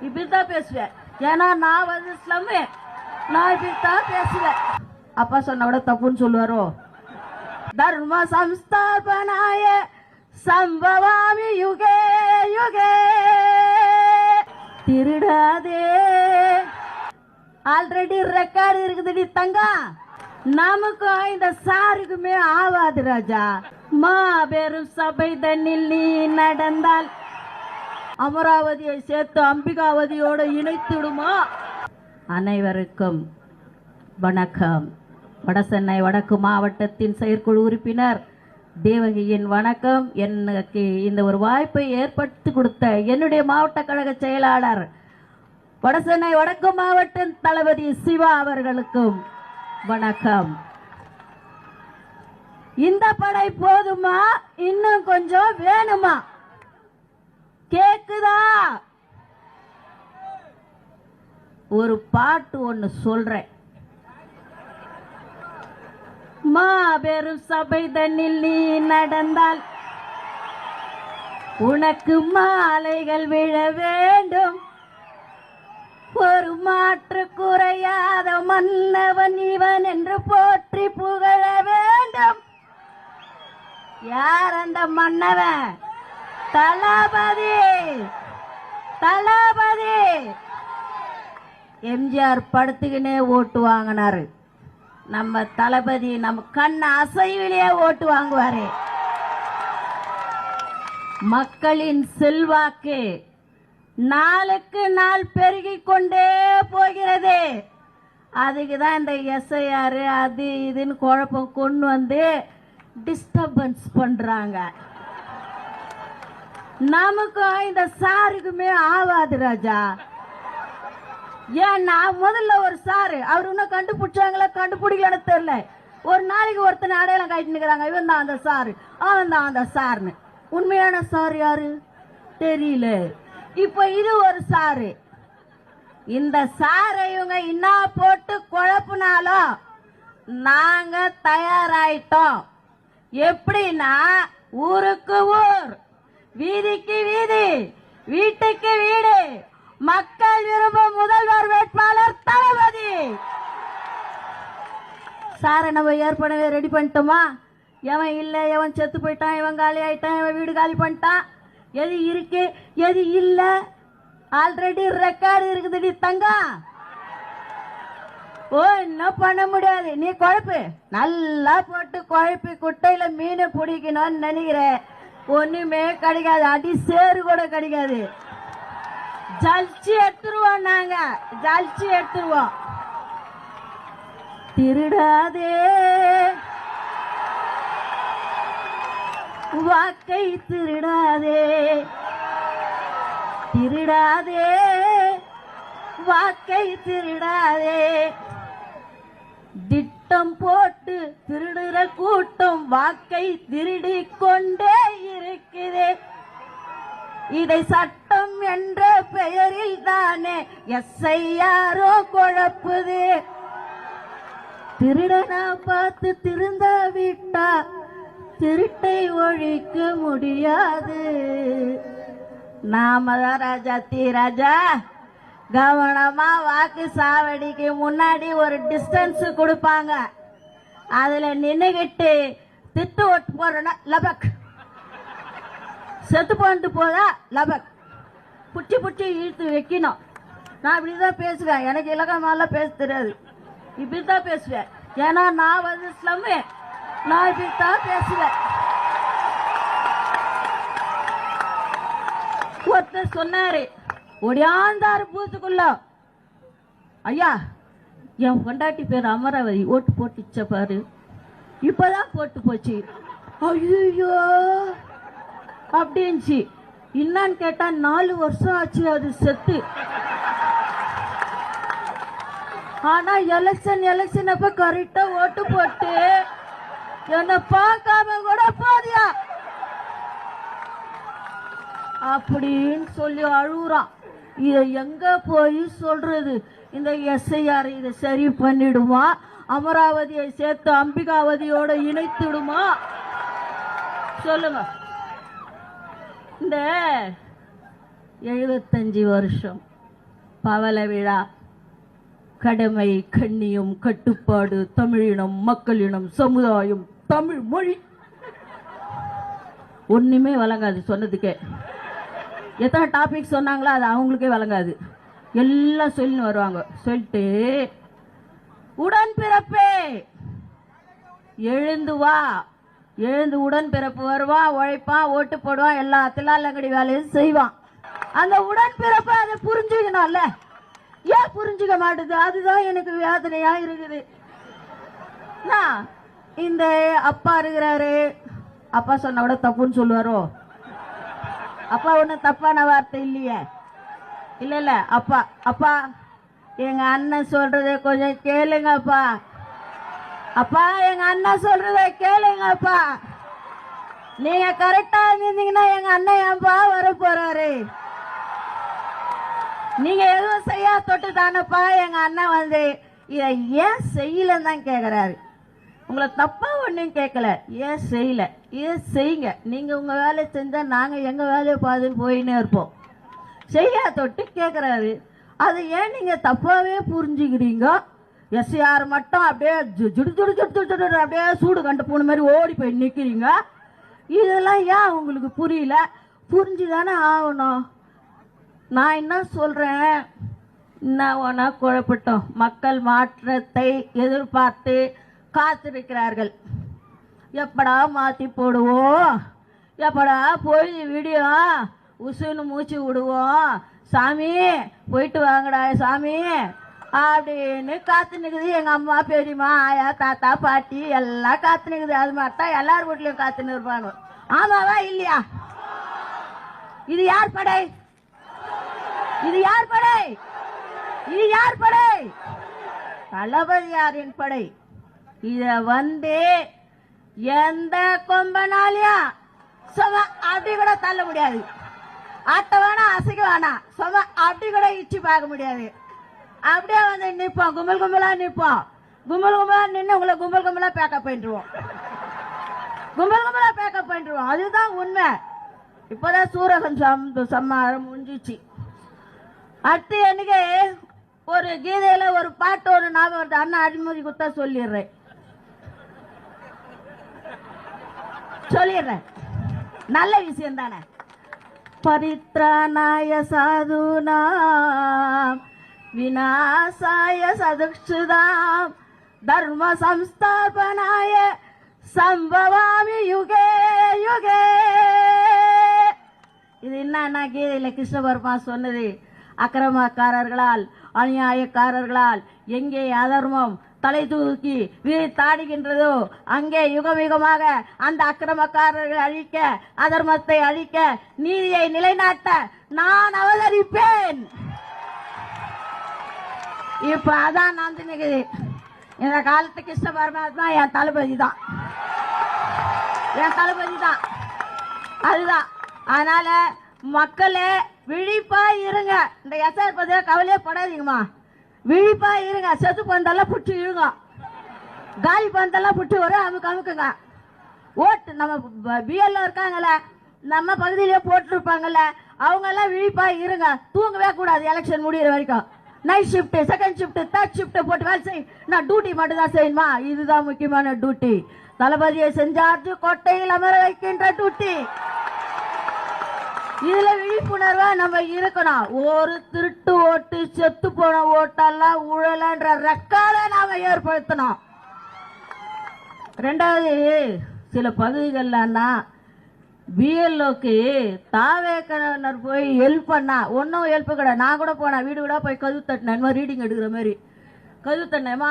இப்படித்தான் பேசுவேன். ஏன்னா நான் வந்து ஸ்லம்மு நான் இப்படித்தான் பேசுவேன். அப்பா சொன்ன கூட தப்புன்னு சொல்லுவாரோ? தர்ம சம்ஸ்தாபனாய சம்பவாமி யுகே யுகே. திருடாதே. ஆல்ரெடி ரெக்கார்டு இருக்குதுடி தங்கா. நமக்கும் இந்த சாருக்குமே ஆவாது ராஜா. மாபெரும் சபை தண்ணில் நீ நடந்தால் அமராவதியை சேர்த்து அம்பிகாவதியோடு இணைத்துடுமா? அனைவருக்கும் வணக்கம். வடசென்னை வடக்கு மாவட்டத்தின் செயற்குழு உறுப்பினர் தேவகியின் வணக்கம். எனக்கு இந்த ஒரு வாய்ப்பை ஏற்படுத்தி கொடுத்த என்னுடைய மாவட்ட கழக செயலாளர் வடசென்னை வடக்கு மாவட்ட தளபதி சிவா அவர்களுக்கும் வணக்கம். இந்த படை போதுமா? இன்னும் கொஞ்சம் வேணுமா? கே ஒரு பாட்டு ஒன்று சொல்றேன். மாபெரும் சபை தண்ணில் நீ நடந்தால் உனக்கு மாலைகள் விழ வேண்டும். ஒரு மாற்று குறையாத மன்னவன் இவன் என்று போற்றி புகழ வேண்டும். யார் அந்த மன்னவன்? தளபதி. தளபதி. எம்ஜிஆர் படுத்துக்கினே ஓட்டு வாங்கினாரு. நம்ம தளபதி நம்ம கண் அசைவிலேயே ஓட்டு வாங்குவாரு. மக்களின் செல்வாக்கு நாளுக்கு நாள் பெருகி கொண்டே போகிறது. அதுக்கு தான் இந்த எஸ்ஐஆர் அது இதுன்னு குழப்பம் கொண்டு வந்து டிஸ்டர்பன்ஸ் பண்ணுறாங்க நமக்கும் இந்த சாருக்குமே ஆவாது ராஜா. ஏன்னா முதல்ல ஒரு சாரு அவர் இன்னும் கண்டுபிடிச்சாங்களா கண்டுபிடிக்கலன்னு தெரியல. ஒரு நாளைக்கு ஒருத்தனை அடையாளம் காட்டிட்டு நிக்கிறாங்க இவன் தான் அந்த சாரு அவன் தான் அந்த சாருன்னு. உண்மையான சார் யாரு? தெரியல. இப்போ இது ஒரு சாரு. இந்த சாரை இவங்க என்ன போட்டு குழப்புனாலும் நாங்க தயாராயிட்டோம். எப்படின்னா ஊருக்கு ஊர் வீதிக்கு வீதி வீட்டுக்கு வீடு மக்கள் விரும்பும் முதல்வர் வேட்பாளர் தளபதி. சாரை நம்ம ஏற்கனவே ரெடி பண்ணிட்டோமா? எவன் இல்லை எவன் செத்து போயிட்டான் இவன் காலி ஆயிட்டான் இவன் வீடு காலி பண்ணிட்டான் எது இருக்கு எது இல்லை? ஆல்ரெடி ரெக்கார்டு இருக்குதுடி தங்கம் ஓ இன்னும் பண்ண முடியாது. நீ குழப்பு. நல்லா போட்டு குழப்பி குட்டையில மீனை பிடிக்கணும்னு நினைக்கிற ஒண்ணுமே கிடைக்காது. அடி சேறு கூட கிடைக்காது. ஜல்ச்சி எடுத்துருவோம் நாங்க. ஜல்ச்சி எடுத்துருவோம். திருடாதே. வாக்கை திருடாதே. திருடாதே. வாக்கை திருடாதே. திட்டம் போட்டு திருடுற கூட்டம் வாக்கை திருடிக் கொண்டே இருக்குது இதை சட்ட மதம் என்ற பெயரில் தானே எஸ்ஐயாரோ குழப்புது. திருடனா பார்த்து திருந்த விட்டா திருட்டை ஒழிக்க முடியாது. நாம தான் ராஜா தீ ராஜா. கவனமா வாக்கு சாவடிக்கு முன்னாடி ஒரு டிஸ்டன்ஸ் கொடுப்பாங்க. அதுல நின்னுகிட்டு திட்டு ஓட்டு போறோன்னா லபக். செத்து போனது போதா லபக். புட்டி புட்டி இழுத்து வைக்கணும். நான் இப்படி தான் பேசுவேன். எனக்கு இலக்கணமாலாம் பேச தெரியாது. இப்படி தான் பேசுவேன். ஏன்னா நான் வந்து ஸ்லம்மு நான் இப்படி தான் பேசுவேன். ஒருத்தர் சொன்னாரு ஒடியாந்தாரு பூத்துக்குள்ள ஐயா என் பொண்டாட்டி பேர் அமராவதி. ஓட்டு போட்டுச்ச பாரு. இப்போதான் போட்டு போச்சு. ஐயோ அப்படின்ச்சு. என்னன்னு கேட்டால் நாலு வருஷம் ஆச்சு அது செத்து. ஆனால் எலெக்ஷன் எலெக்ஷன் அப்போ கரெக்டாக ஓட்டு போட்டு என்னை பார்க்காம கூட போதியா? அப்படின்னு சொல்லி அழுகுறான். இதை எங்கே போய் சொல்கிறது இந்த எஸ்ஐஆர் இதை சரி பண்ணிடுமா? அமராவதியை சேர்த்து அம்பிகாவதியோட இணைத்துடுமா? சொல்லுங்கள் இந்த எழுபத்தஞ்சு வருஷம் பவள விழா கடமை கண்ணியம் கட்டுப்பாடு தமிழினம் மக்களினம் சமுதாயம் தமிழ் மொழி. ஒண்ணுமே வழங்காது சொன்னதுக்கே. எத்தனை டாபிக் சொன்னாங்களோ அது அவங்களுக்கே வழங்காது எல்லாம் சொல்லின்னு வருவாங்க. சொல்லிட்டு உடன்பிறப்பே எழுந்து வா. எழுந்து உடன்பிறப்பு வருவான் உழைப்பான் ஓட்டு போடுவான் எல்லா தில்லாலங்கடி வேலையும் செய்வான் அந்த உடன்பிறப்பை அதை புரிஞ்சுக்கணும்ல? ஏன் புரிஞ்சுக்க மாட்டுது? அதுதான் எனக்கு வேதனையா இருக்குது. நான் இந்த அப்பா இருக்கிறாரு. அப்பா சொன்ன விட தப்புன்னு சொல்லுவாரோ? அப்பா ஒன்றும் தப்பான வார்த்தை இல்லையே. இல்ல இல்ல அப்பா அப்பா எங்க அண்ணன் சொல்றதை கொஞ்சம் கேளுங்கப்பா. அப்பா எங்க அண்ணன் சொல்றதை கேளுங்கப்பா. நீங்க கரெக்டா இருந்தீங்கன்னா எங்க அண்ணன் ஏன்பா வர போறாரு? நீங்க எதுவும் செய்யா தொட்டு தானப்பா எங்க அண்ணன் வந்து இதை ஏன் செய்யலன்னு தான் கேக்குறாரு. உங்களை தப்பா ஒன்றும் கேட்கல ஏன் செய்யல? ஏன் செய்யுங்க? நீங்க உங்க வேலையை செஞ்சா நாங்க எங்க வேலையை பார்த்து போயின்னே இருப்போம். செய்யா தொட்டு கேட்குறாரு அதை ஏன் நீங்கள் தப்பாகவே புரிஞ்சுக்கிறீங்க? எஸ்ஆர் மட்டும் அப்படியே ஜுடு ஜுடு ஜுடு ஜுடு ஜுடு அப்படியே சூடு கண்டு போன மாதிரி ஓடி போய் நிற்கிறீங்க இதெல்லாம் ஏன் உங்களுக்கு புரியல? புரிஞ்சு தானே ஆகணும். நான் என்ன சொல்கிறேன் என்ன ஒன்றா குழப்பட்டோம். மக்கள் மாற்றத்தை எதிர்பார்த்து காத்திருக்கிறார்கள். எப்படா மாற்றி போடுவோம்? எப்படா போய் வீடியோ உசுன்னு மூச்சு விடுவோம்? சாமி போயிட்டு வாங்கடா சாமி. அப்படின்னு காத்து நிற்குது எங்கள் அம்மா பெரியம்மா ஆயா தாத்தா பாட்டி எல்லாம் காத்து நிற்குது அது மாதிரி தான் எல்லார் வீட்லையும் காத்துன்னு இருப்பானு ஆமாவா இல்லையா? இது யார் படை? இது யார் படை? இது யார் படை? தளபதியாரின் படை. இத வந்து எந்த கொம்பனாலையும் சும அப்படி கூட தள்ள முடியாது. அட்டை வேணா அசைக்க வேணாம் சும அப்படி கூட இச்சு பார்க்க முடியாது. அப்படியே வந்து நிற்போம் கும்பல் கும்பலா நிற்போம் கும்பல் கும்பலா நின்று உங்களை கும்பல் கும்பலாக பேக்கப் பண்ணிடுவோம் கும்பல் கும்பலா பேக்கப் பண்ணிடுவோம் அதுதான் உண்மை. இப்போதான் சூரகம் சம் சம்மாரம் முடிஞ்சிச்சு. அடுத்து எனக்கு ஒரு கீதையில் ஒரு பாட்டு ஒரு ஞாபகம் வருது. அண்ணா அடிமதி குத்தா சொல்லிடுறேன். சொல்லிடுறேன். நல்ல விஷயம் தானே பரித்ராணாய சாதுனா. விநாசாய சதுக்ஷுதாம் தர்ம சம்ஸ்தாபனாய சம்பவாமி யுகே யுகே. இது என்னன்னா கேல கிருஷ்ணபர்மா சொன்னது அக்கிரமக்காரர்களால் அநியாயக்காரர்களால் எங்கே அதர்மம் தலை தூக்கி விரித்தாடுகின்றதோ அங்கே யுகம் யுகமாக அந்த அக்கிரமக்காரர்களை அழிக்க அதர்மத்தை அழிக்க நீதியை நிலைநாட்ட நான் அவதரிப்பேன். இப்போ அதான் நடந்து இந்த காலத்து கிருஷ்ண பரமாத்மா என் தளபதி தான் என் தளபதி தான் அதுதான். அதனால மக்களே விழிப்பா இருங்க. இந்த எஸ்ஆர் பத்தியா கவலையே படாதீங்கம்மா. விழிப்பா இருங்க. செத்து பந்தெல்லாம் புட்டு இழுங்க. காலி பந்தெல்லாம் புட்டு வரும் அமுக்கு அமுக்குங்க. ஓட்டு நம்ம பிஎல்ல இருக்காங்கல்ல நம்ம பகுதியிலே போட்டிருப்பாங்கல்ல அவங்க எல்லாம் விழிப்பா இருங்க. தூங்கவே கூடாது. எலெக்ஷன் முடியிற வரைக்கும். Night shift second shift third shift போட்டு வேலை செய். நான் டியூட்டி மட்டும் தான் செய்யணுமா? இதுதான் முக்கியமான டியூட்டி தளபதியை செஞ்சார்ஜு கோட்டையில் அமர வைக்கின்ற டியூட்டி இதுல விழிப்புணர்வா நம்ம இருக்கணும். ஒரு திருட்டு ஓட்டு செத்து போன ஓட்டெல்லாம் ஊழலன்ற ரெக்கார்ட நாம ஏற்படுத்தணும். ரெண்டாவது சில பகுதிகள்லன்னா பிஎல்ஓக்கு தாவேக்கனர் போய் ஹெல்ப் பண்ணா. ஒன்றும் ஹெல்ப் கிடையாது. நான் கூட போனேன் வீடு வீடாக போய் கதவு தட்டினேன். மாதிரி ரீடிங் எடுக்கிற மாதிரி. கதவு தட்டினேம்மா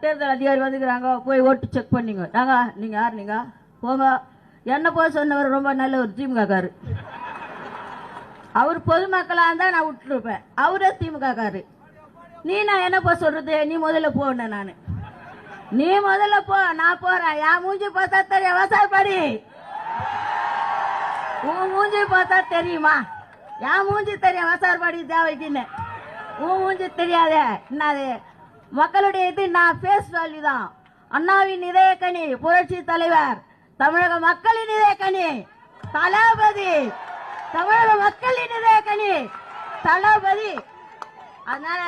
தேர்தல் அதிகாரி வந்துக்கிறாங்க. போய் ஓட்டு செக் பண்ணிங்க. நாங்க நீங்கள் யார் நீங்கள் போங்க. என்ன போய் சொன்னவர் ரொம்ப நல்ல ஒரு திமுகக்காரு அவர் பொதுமக்களாக இருந்தால் நான் விட்டுருப்பேன். அவரே திமுகக்காரு நீ நான் என்ன சொல்கிறது நீ முதல்ல போன நான். நீ முதல்ல போ. நான் போகிறேன் என் மூஞ்சி பார்த்தா தெரியும். விவசாயப்படி உன் மூஞ்சி பார்த்தா தெரியுமா? என் மூஞ்சி தெரியும் வசார்பாடி தேவைக்குன்னு உன் மூஞ்சி தெரியாதே என்னது? மக்களுடைய இது நான் பேஸ் வேல்யூ தான். அண்ணாவின் இதயக்கணி புரட்சி தலைவர். தமிழக மக்களின் இதயக்கணி தளபதி. தமிழக மக்களின் இதயக்கணி தளபதி. அதனால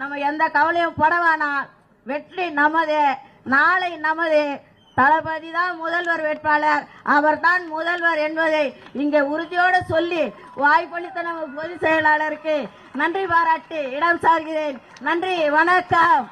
நம்ம எந்த கவலையும் பட வேணாம். வெற்றி நமது நாளை நமது தளபதி தான் முதல்வர் வேட்பாளர். அவர்தான் முதல்வர் என்பதை இங்கே உறுதியோடு சொல்லி வாய்ப்பளித்த நம்ம பொதுச் செயலாளருக்கு நன்றி பாராட்டி இடம் சார்கிறேன். நன்றி வணக்கம்.